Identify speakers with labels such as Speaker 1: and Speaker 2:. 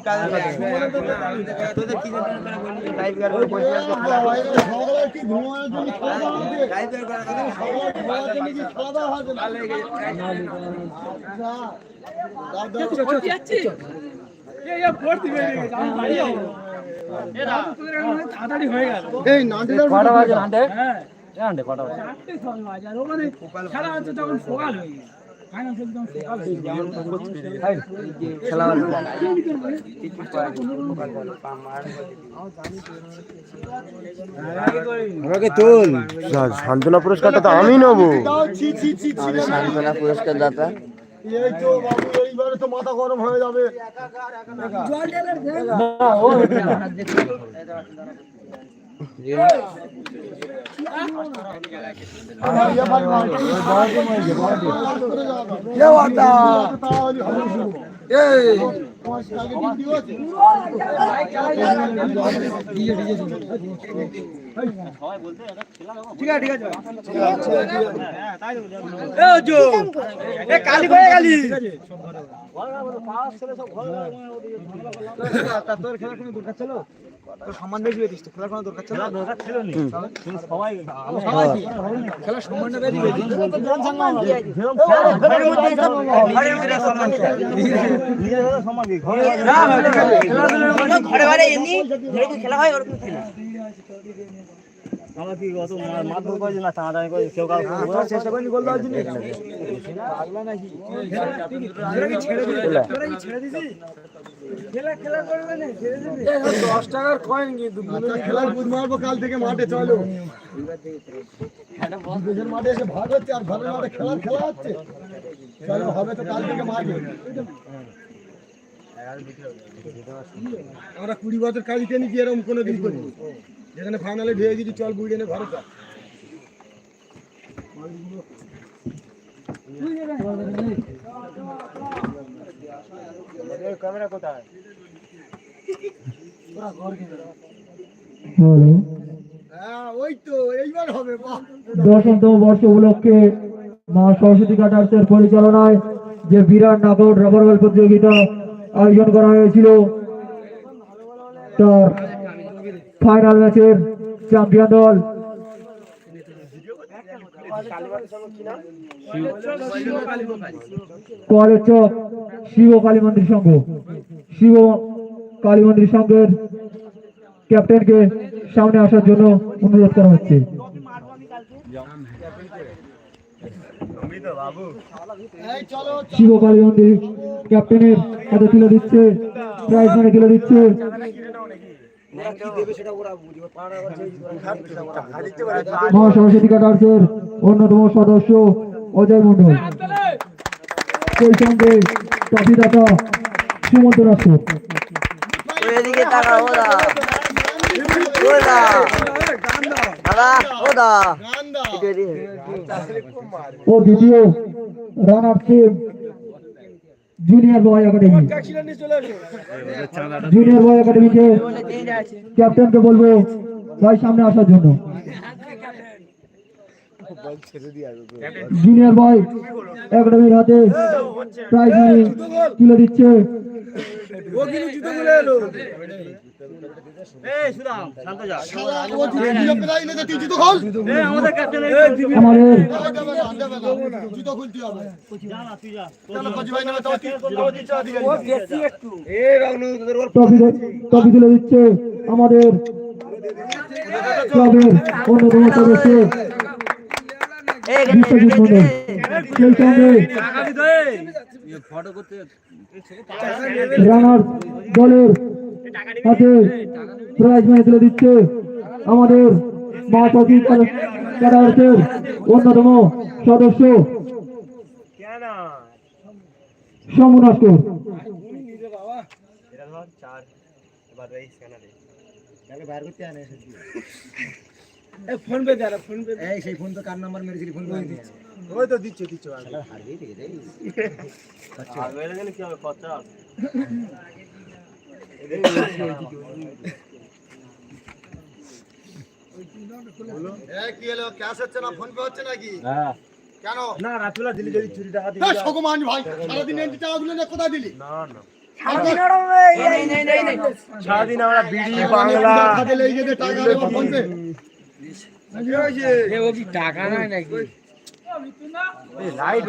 Speaker 1: তাড়াতাড়ি হয়ে গেল
Speaker 2: এই নান্টিদার
Speaker 3: কটা বাজে হান্ডে
Speaker 1: হ্যাঁ।
Speaker 3: হান্ডে কটা বাজে?
Speaker 1: ওখানে হচ্ছে তখন সকাল হয়ে গেছে।
Speaker 2: আমাকে তুল। সান্ত্বনা পুরস্কারটা তো আমি নেব।
Speaker 4: সান্ত্বনা পুরস্কার দাতা
Speaker 2: এই তো বাবু এইবারে তো মাথা গরম হয়ে যাবে।
Speaker 1: কালি হয়ে গেলি
Speaker 2: তোর খেলা কোনো দরকার ছিল সম্মান বেশি পেতিস খেলার কোনো দরকার ছিল দরকার ছিল নি। সবাই খেলার সম্মানটা বেশি পেতিস
Speaker 4: ঘরে ঘরে এমনি যেরকম খেলা হয় ওরকম খেলা।
Speaker 2: চেষ্টা করিনি গোল দেওয়ার জন্য দশ টাকার কয়েন কিন্তু খেলার বুধ মারবো কাল থেকে মাঠে চলো। মাঠে এসে ভাগ হচ্ছে আর ঘরের মাঠে খেলার খেলা হচ্ছে। চলো হবে তো কাল থেকে মাঠে। আমরা কুড়ি বছর কাজ টেনে কি এরকম কোনো দিন করি যেখানে ফাইনালে ঢেয়ে দিচ্ছি চল বুড়ি এনে ঘরে চল ক্যামেরা কোথায়
Speaker 5: দশমতম বর্ষ উপলক্ষে মা সরস্বতী কাটার্সের পরিচালনায় যে বিরাট নাকআউট রাবার বল প্রতিযোগিতা, আয়োজন করা হয়েছিল। তার ফাইনাল ম্যাচের চ্যাম্পিয়ন দল কলেজ চক শিব কালী মন্দির। সংঘ শিব কালী মন্দির সংঘের ক্যাপ্টেনকে সামনে আসার জন্য অনুরোধ করা হচ্ছে। শিব কালী মন্দির ক্যাপ্টেনের হাতে তুলে দিচ্ছে প্রাইজ মানে তুলে দিচ্ছে। কাটার্সের অন্যতম সদস্য অজয় মন্ডল। সেই সঙ্গে ট্রফিদাতা সুমন্ত রাষ্ট্র
Speaker 4: এদিকে তাকা ওদা ওদা দাদা ওদা
Speaker 2: গান্দা
Speaker 5: ও দ্বিতীয় runner team junior boy academy junior boy একাডেমিকে ক্যাপ্টেনকে বলব ভাই সামনে আসার জন্য। জুনিয়র বয় একাডেমির হাতে প্রাইজ তুলে দিচ্ছে। আমাদের ক্লাবের অন্যতম সদস্য। বিশ্বজিৎ মন্ডল সেই সঙ্গে রানার দলের হাতে প্রাইজ মানি তুলে দিচ্ছে। আমাদের মা চকি ক্যাডার্সের অন্যতম সদস্য সমু নস্কর।
Speaker 2: ফোন পে দে ফোন পে এই সেই ফোন তো কার নাম্বার মেরেছিলি ফোন পে দিচ্ছি ওই তো দিচ্ছ দিচ্ছ কি হলো? ক্যাশ হচ্ছে না? ফোন পে হচ্ছে নাকি? কেন?
Speaker 3: না রাতুলা দিলি যদি চুরি টাকা
Speaker 2: এই সকমান ভাই সারাদিন এনটি টাকা দিলে না কোথায় দিলি?
Speaker 3: না না। সারাদিন আমরা বিড়ি বাংলা
Speaker 1: টাকা নাই নাকি?
Speaker 3: লাইট